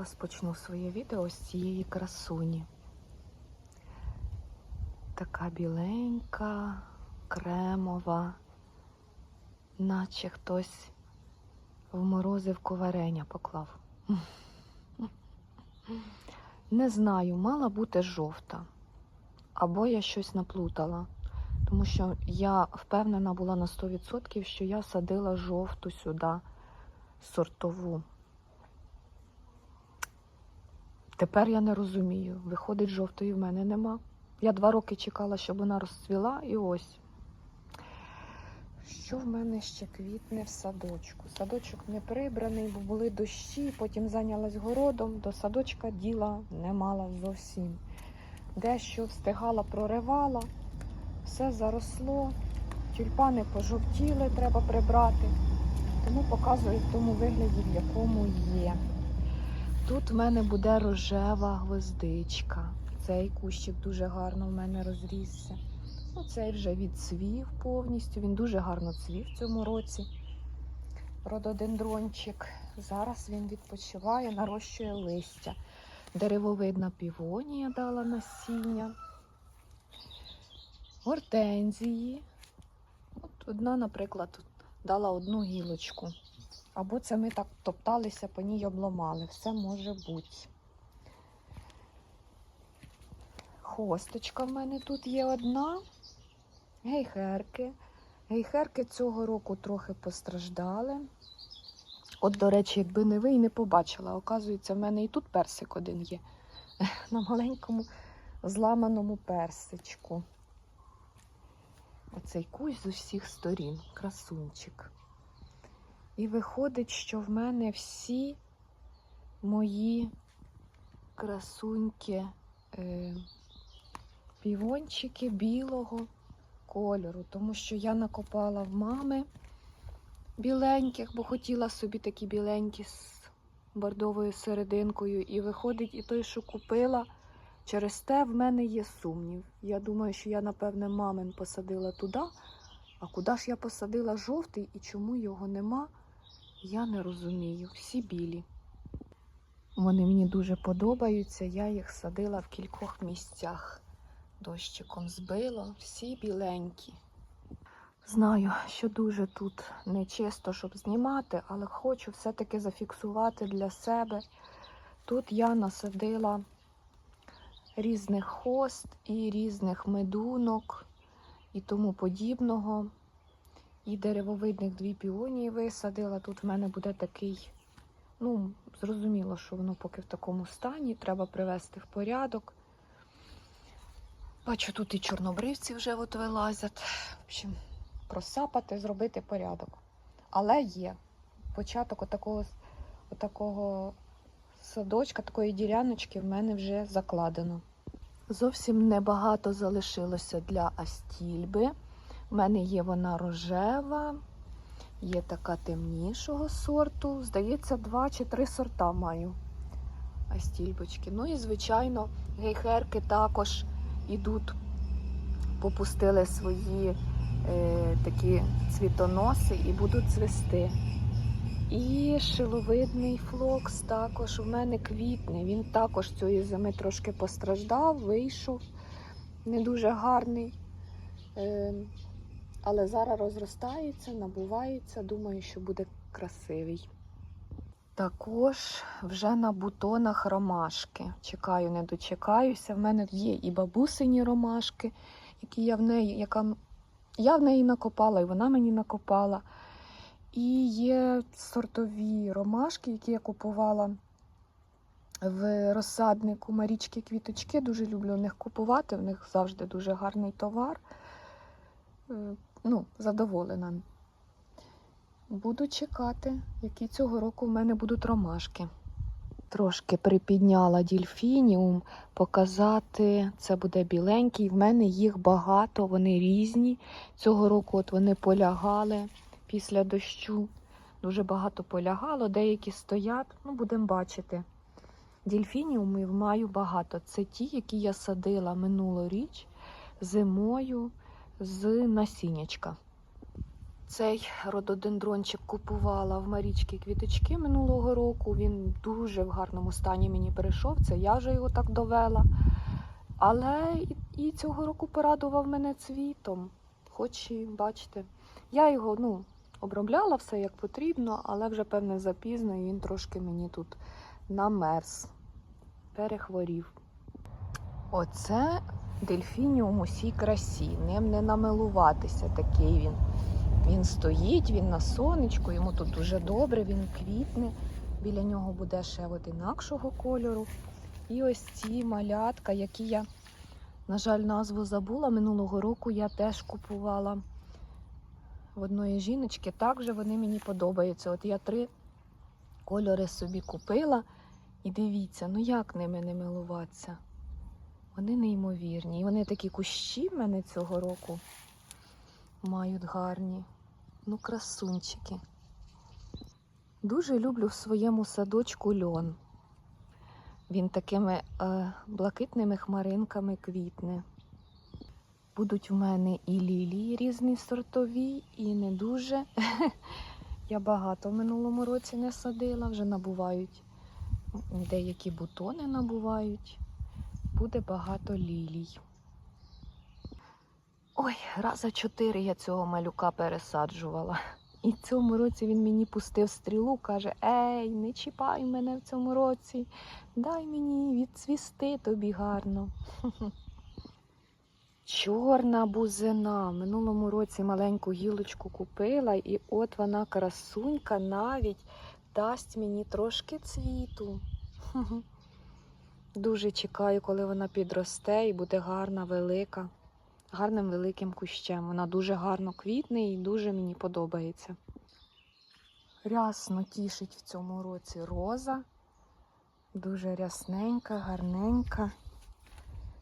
Розпочну своє відео з цієї красуні. Така біленька, кремова, наче хтось в морозивку варення поклав. Не знаю, мала бути жовта. Або я щось наплутала. Тому що я впевнена була на 100%, що я садила жовту сюди сортову. Тепер я не розумію. Виходить, жовтої в мене нема. Я два роки чекала, щоб вона розцвіла, і ось. Що в мене ще квітне в садочку? Садочок не прибраний, бо були дощі, потім зайнялась городом, до садочка діла не мала зовсім. Дещо встигала, проривала, все заросло, тюльпани пожовтіли, треба прибрати. Тому показую в тому вигляді, в якому є. Тут в мене буде рожева гвоздичка. Цей кущик дуже гарно в мене розрісся. Ну, цей вже відцвів повністю. Він дуже гарно цвів в цьому році. Рододендрончик. Зараз він відпочиває, нарощує листя. Деревовидна півонія дала насіння. Гортензії. От одна, наприклад, дала одну гілочку. Або це ми так топталися, по ній обламали. Все може бути. Хосточка в мене тут є одна. Гейхерки. Гейхерки цього року трохи постраждали. От, до речі, якби не ви і не побачила. Оказується, в мене і тут персик один є. На маленькому зламаному персичку. Оцей кусь з усіх сторін. Красунчик. І виходить, що в мене всі мої красуньки е, півончики білого кольору, тому що я накопала в мами біленьких, бо хотіла собі такі біленькі з бордовою серединкою. І виходить, і той, що купила, через те в мене є сумнів. Я думаю, що я, напевне, мамин посадила туди, а куди ж я посадила жовтий і чому його нема? Я не розумію. Всі білі. Вони мені дуже подобаються. Я їх садила в кількох місцях. Дощиком збило, всі біленькі. Знаю, що дуже тут нечисто, щоб знімати, але хочу все-таки зафіксувати для себе. Тут я насадила різних хост і різних медунок і тому подібного. І деревовидних дві піонії висадила. Тут в мене буде такий, ну, зрозуміло, що воно поки в такому стані, треба привести в порядок. Бачу, тут і чорнобривці вже от вилазять. В общем, просапати, зробити порядок. Але є початок отакого, отакого садочка, такої діляночки в мене вже закладено. Зовсім небагато залишилося для астільби. У мене є вона рожева, є така темнішого сорту. Здається, два чи три сорта маю астільбочки. Ну і, звичайно, гейхерки також ідуть, попустили свої е, такі цвітоноси і будуть цвісти. І шиловидний флокс також у мене квітне. Він також цієї зими трошки постраждав, вийшов не дуже гарний. Е, але зараз розростається, набувається, думаю, що буде красивий. Також вже на бутонах ромашки. Чекаю, не дочекаюся. В мене є і бабусині ромашки, які я в неї, яка я в неї накопала, і вона мені накопала. І є сортові ромашки, які я купувала в розсаднику Марічки Квіточки. Дуже люблю у них купувати, в них завжди дуже гарний товар. Ну, задоволена. Буду чекати, які цього року в мене будуть ромашки. Трошки припідняла дільфініум, показати, це буде біленький. В мене їх багато, вони різні. Цього року от вони полягали після дощу. Дуже багато полягало, деякі стоять, ну будемо бачити. Дільфініумів маю багато. Це ті, які я садила минулоріч зимою з насіннячка. Цей рододендрончик купувала в Марічки квіточки минулого року. Він дуже в гарному стані мені перейшов. Це я вже його так довела. Але і, цього року порадував мене цвітом. Хоч і бачите, я його ну, обробляла все як потрібно, але вже певне запізно, і він трошки мені тут намерз, перехворів. Оце дельфініум усій красі. Ним не намилуватися такий він. Він стоїть, він на сонечку, йому тут дуже добре, він квітне. Біля нього буде ще от інакшого кольору. І ось ці малятка, які я, на жаль, назву забула. Минулого року я теж купувала в одної жіночки. Також вони мені подобаються. От я три кольори собі купила. І дивіться, ну як ними не милуватися? Вони неймовірні. І вони такі кущі в мене цього року мають гарні. Ну, красунчики. Дуже люблю в своєму садочку льон. Він такими е, блакитними хмаринками квітне. Будуть в мене і лілії різні сортові, і не дуже. Я багато в минулому році не садила, вже набувають. Деякі бутони набувають. Буде багато лілій. Ой, раза чотири я цього малюка пересаджувала. І в цьому році він мені пустив стрілу, каже: Ей, не чіпай мене в цьому році, дай мені відцвісти тобі гарно. Чорна бузина. Минулому році маленьку гілочку купила, і от вона красунька навіть дасть мені трошки цвіту. Дуже чекаю, коли вона підросте і буде гарна, велика, гарним великим кущем. Вона дуже гарно квітне і дуже мені подобається. Рясно тішить в цьому році роза. Дуже рясненька, гарненька,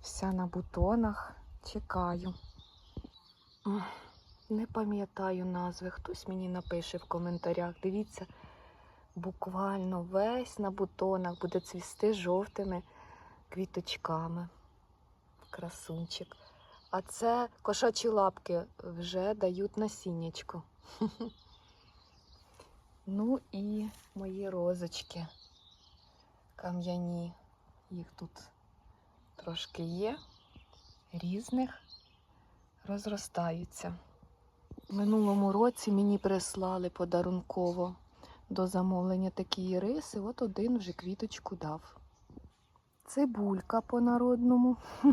вся на бутонах. Чекаю. Не пам'ятаю назви. Хтось мені напише в коментарях. Дивіться, буквально весь на бутонах буде цвісти жовтими квіточками. Красунчик. А це кошачі лапки вже дають насіннячко. Ну і мої розочки кам'яні. Їх тут трошки є, різних розростаються. В минулому році мені прислали подарунково до замовлення такі іриси, от один вже квіточку дав. Цибулька по-народному.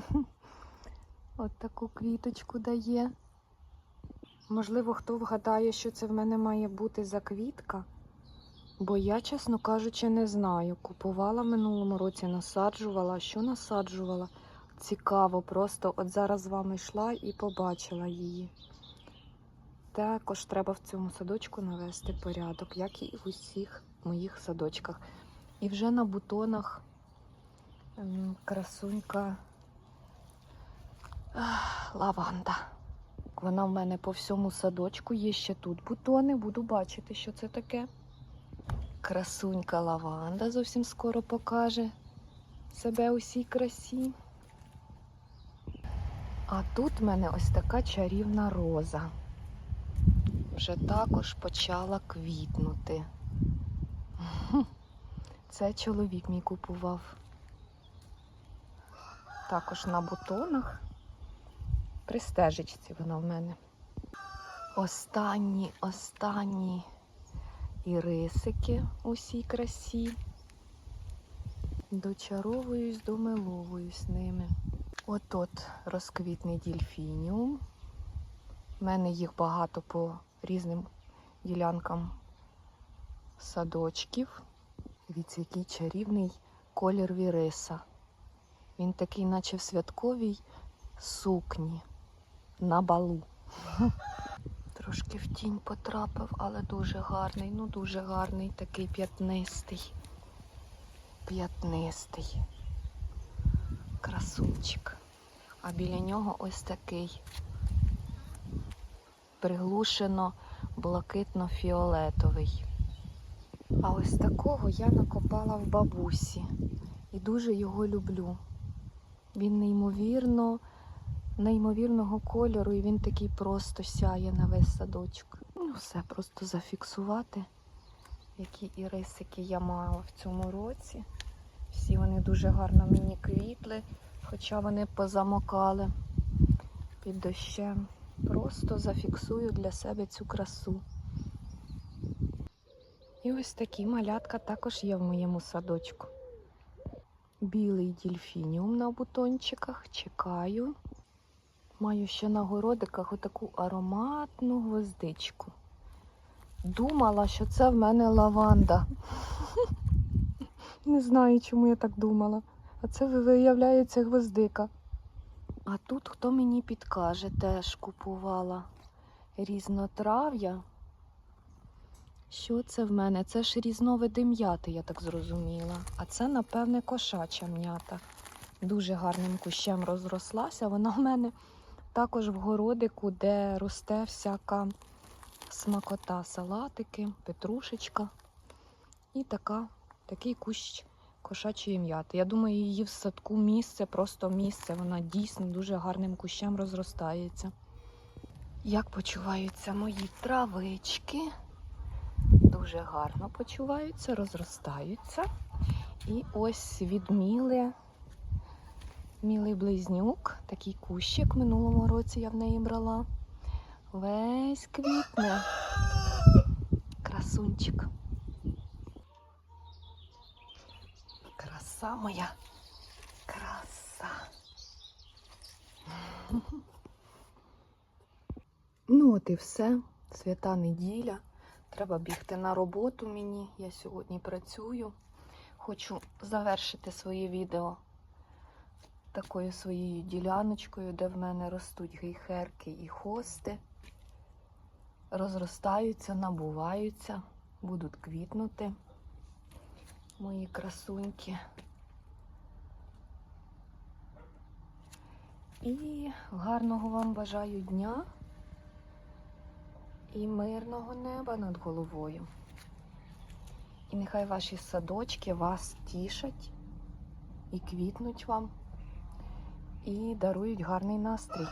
От таку квіточку дає. Можливо, хто вгадає, що це в мене має бути за квітка. Бо я, чесно кажучи, не знаю. Купувала минулому році, насаджувала, що насаджувала. Цікаво, просто от зараз з вами йшла і побачила її. Також треба в цьому садочку навести порядок, як і в усіх моїх садочках. І вже на бутонах красунька лаванда. Вона в мене по всьому садочку. Є ще тут бутони, буду бачити, що це таке. Красунька лаванда зовсім скоро покаже себе усій красі. А тут в мене ось така чарівна роза. Вже також почала квітнути. Це чоловік мій купував. Також на бутонах. При стежечці вона в мене. Останні, останні ірисики у всій красі. Дочаровуюсь, домиловуюсь ними. От-от розквітний дільфініум. У мене їх багато по різним ділянкам садочків. Дивіться, який чарівний колір віриса. Він такий, наче в святковій сукні на балу. Трошки в тінь потрапив, але дуже гарний, ну дуже гарний, такий п'ятнистий. П'ятнистий. Красунчик. А біля нього ось такий приглушено блакитно-фіолетовий. А ось такого я накопала в бабусі і дуже його люблю. Він неймовірно, неймовірного кольору, і він такий просто сяє на весь садочок. Ну, все, просто зафіксувати, які ірисики я мала в цьому році. Всі вони дуже гарно мені квітли, хоча вони позамокали під дощем. Просто зафіксую для себе цю красу. І ось такі малятка також є в моєму садочку. Білий дільфініум на бутончиках. Чекаю. Маю ще на городиках отаку ароматну гвоздичку. Думала, що це в мене лаванда. Не знаю, чому я так думала. А це виявляється гвоздика. А тут хто мені підкаже, теж купувала різнотрав'я. Що це в мене? Це ж різновиди м'яти, я так зрозуміла. А це, напевне, кошача м'ята. Дуже гарним кущем розрослася. Вона в мене також в городику, де росте всяка смакота, салатики, петрушечка. І така, такий кущ кошачої м'яти. Я думаю, її в садку місце, просто місце. Вона дійсно дуже гарним кущем розростається. Як почуваються мої травички? Дуже гарно почуваються, розростаються. І ось відміли мілий близнюк, такий кущик минулому році я в неї брала. Весь квітне. Красунчик. Краса моя. Краса. Ну, от і все. Свята неділя. Треба бігти на роботу мені. Я сьогодні працюю. Хочу завершити своє відео такою своєю діляночкою, де в мене ростуть гейхерки і хости. Розростаються, набуваються, будуть квітнути мої красуньки. І гарного вам бажаю дня і мирного неба над головою. І нехай ваші садочки вас тішать і квітнуть вам, і дарують гарний настрій.